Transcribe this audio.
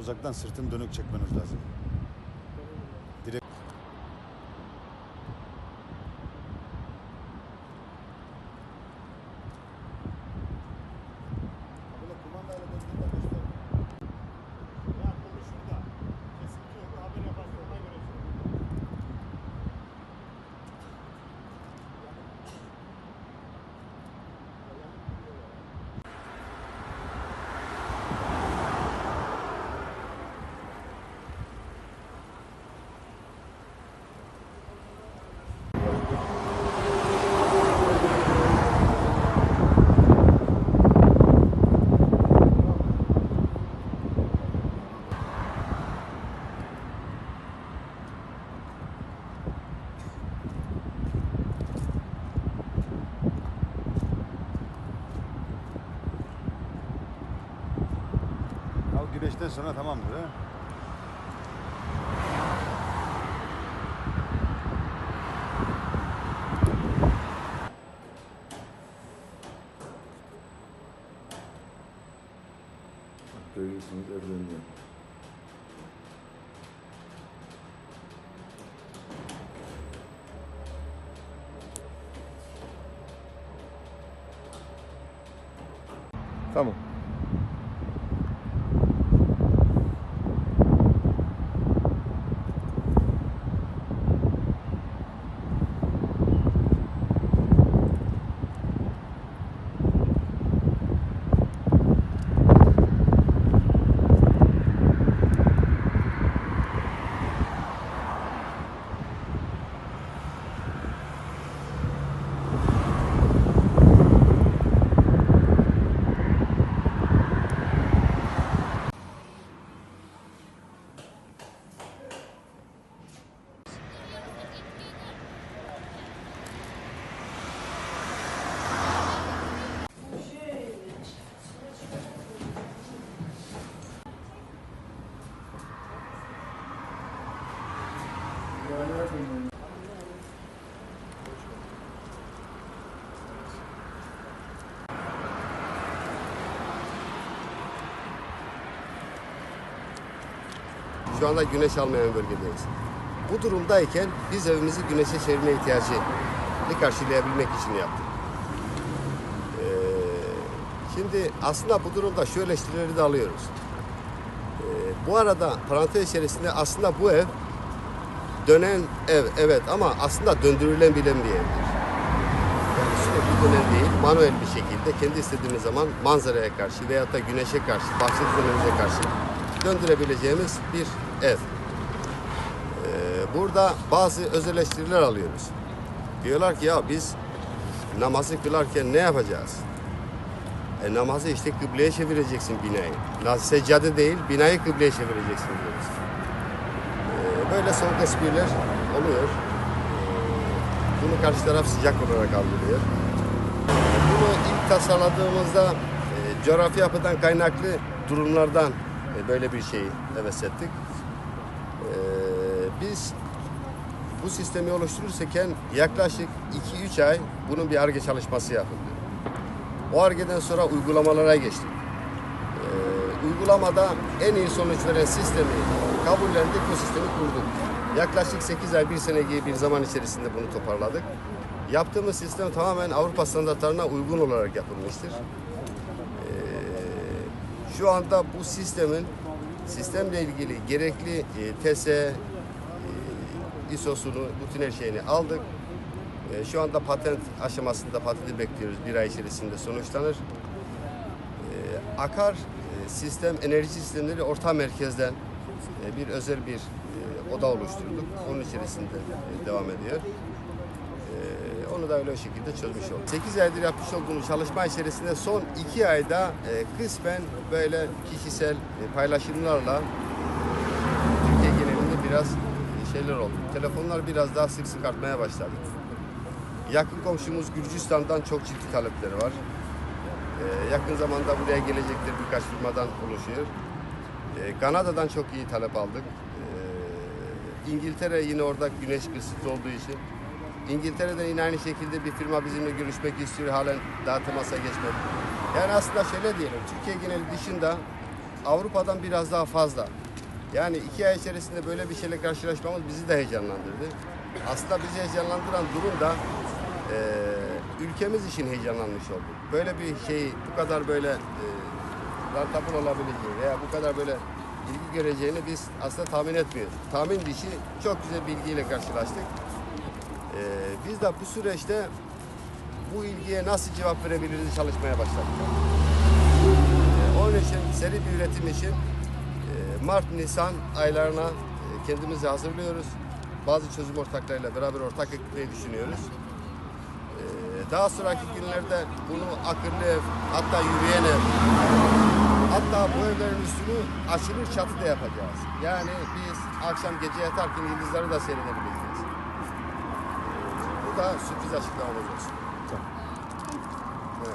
Uzaktan sırtın dönük çekmeniz lazım. 5'ten sonra tamamdır ha. Görüyorsunuz evleniyor. Tamam. Şu anda güneş almayan bölgedeyiz. Bu durumdayken biz evimizi güneşe çevirme ihtiyacını karşılayabilmek için yaptık. Ee, şimdi aslında bu durumda şu eleştirileri de alıyoruz. Ee, bu arada parantez içerisinde aslında bu ev dönen ev evet ama aslında döndürülen bilen bir evdir. Yani sürekli dönen değil, manuel bir şekilde kendi istediğimiz zaman manzaraya karşı veyahut da güneşe karşı, bahçe düzenimize karşı döndürebileceğimiz bir ev. Ee, burada bazı öz eleştiriler alıyoruz. Diyorlar ki ya biz namazı kılarken ne yapacağız? E, namazı işte kıbleye çevireceksin binayı. Na- Seccade değil, binayı kıbleye çevireceksin diyoruz. Böyle soğuk espriler oluyor. Bunu karşı taraf sıcak olarak algılıyor. Bunu ilk tasarladığımızda e, coğrafi yapıdan kaynaklı durumlardan e, böyle bir şeyi heves ettik. E, biz bu sistemi oluştururken yaklaşık 2-3 ay bunun bir ARGE çalışması yapıldı. O ARGE'den sonra uygulamalara geçtik. E, uygulamada en iyi sonuç veren sistemi kabullendik, bu sistemi kurduk. Yaklaşık 8 ay, 1 sene gibi bir zaman içerisinde bunu toparladık. Yaptığımız sistem tamamen Avrupa standartlarına uygun olarak yapılmıştır. Şu anda bu sistemin sistemle ilgili gerekli e, TSE, e, ISO'sunu, bütün her şeyini aldık. E, şu anda patent aşamasında patenti bekliyoruz. Bir ay içerisinde sonuçlanır. E, akar e, sistem, enerji sistemleri orta merkezden bir özel bir e, oda oluşturduk. Onun içerisinde e, devam ediyor. Onu da öyle o şekilde çözmüş olduk. 8 aydır yapmış olduğumuz çalışma içerisinde son 2 ayda e, kısmen böyle kişisel e, paylaşımlarla Türkiye genelinde biraz e, şeyler oldu. Telefonlar biraz daha sık sık artmaya başladı. Yakın komşumuz Gürcistan'dan çok ciddi talepleri var. Yakın zamanda buraya gelecekler birkaç firmadan oluşuyor. Ee, Kanada'dan çok iyi talep aldık. Ee, İngiltere yine orada güneş kısıtlı olduğu için. İngiltere'den yine aynı şekilde bir firma bizimle görüşmek istiyor. Halen daha temasa geçmedi. Yani aslında şöyle diyelim. Türkiye geneli dışında Avrupa'dan biraz daha fazla. Yani iki ay içerisinde böyle bir şeyle karşılaşmamız bizi de heyecanlandırdı. Aslında bizi heyecanlandıran durum da e, ülkemiz için heyecanlanmış olduk. Böyle bir şeyi bu kadar böyle e, rantabıl olabileceği veya bu kadar böyle ilgi göreceğini biz aslında tahmin etmiyoruz. Tahmin dışı çok güzel bilgiyle karşılaştık. E, biz de bu süreçte bu ilgiye nasıl cevap verebiliriz çalışmaya başladık. E, onun için seri bir üretim için e, Mart-Nisan aylarına e, kendimizi hazırlıyoruz. Bazı çözüm ortaklarıyla beraber ortak ekmeği düşünüyoruz. E, Daha sonraki günlerde bunu akıllı ev, hatta yürüyen ev, hatta bu evlerin üstünü açılır çatı da yapacağız. Yani biz akşam gece yatarken yıldızları da seyredebileceğiz. Bu da sürpriz açıklamamız olsun.